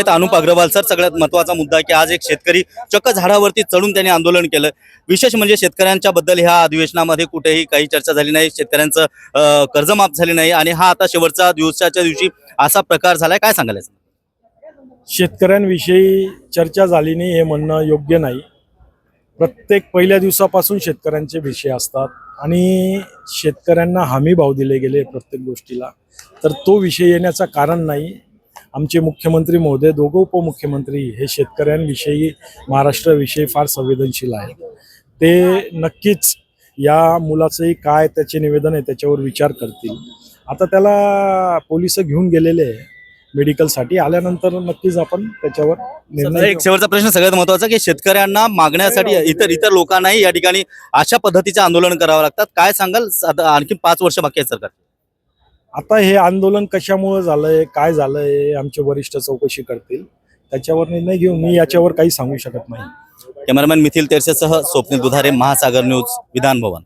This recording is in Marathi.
आहेत अनुप अग्रवाल सर. सगळ्यात महत्त्वाचा मुद्दा की आज एक शेतकरी चक्क झाडावरती चढून त्यांनी आंदोलन केलं. विशेष म्हणजे शेतकऱ्यांच्या बद्दल ह्या अधिवेशनामध्ये कुठेही काही चर्चा झाली नाही. शेतकऱ्यांचं कर्जमाफ झाली नाही आणि हा आता शेवटचा दिवसाच्या दिवशी असा प्रकार झालाय. काय सांगायला शेतकऱ्यांविषयी चर्चा झाली नाही हे म्हणणं योग्य नाही. प्रत्येक पहिल्या दिवसापासून शेतकऱ्यांचे विषय असतात आणि शेतकऱ्यांना हमी भाव दिले गेले प्रत्येक गोष्टीला. तर तो विषय येण्याचं कारण नाही. आमचे मुख्यमंत्री महोदय दोघं उपमुख्यमंत्री हे शेतकऱ्यांविषयी महाराष्ट्राविषयी फार संवेदनशील आहेत. ते नक्कीच या मुलाचंही काय त्याचे निवेदन आहे त्याच्यावर विचार करतील. आता त्याला पोलीस घेऊन गेलेले आहे मेडिकलसाठी. आल्यानंतर नक्कीच आपण त्याच्यावर निर्णय एक शेवटचा प्रश्न सगळ्यात महत्त्वाचा की शेतकऱ्यांना मागण्यासाठी इतर इतर लोकांनाही या ठिकाणी अशा पद्धतीचे आंदोलन करावं लागतात. काय सांगाल? आणखी पाच वर्ष बाकी आहे सरकार. आता हे आंदोलन कशामुळे झालंय काय झालंय आमचे वरिष्ठ चौकशी करतील. त्याच्यावर निर्णय घेऊन मी याच्यावर काही सांगू शकत नाही. कॅमेरामॅन मिथिल तेरसेसह स्वप्नील दुधारे महासागर न्यूज विधान भवन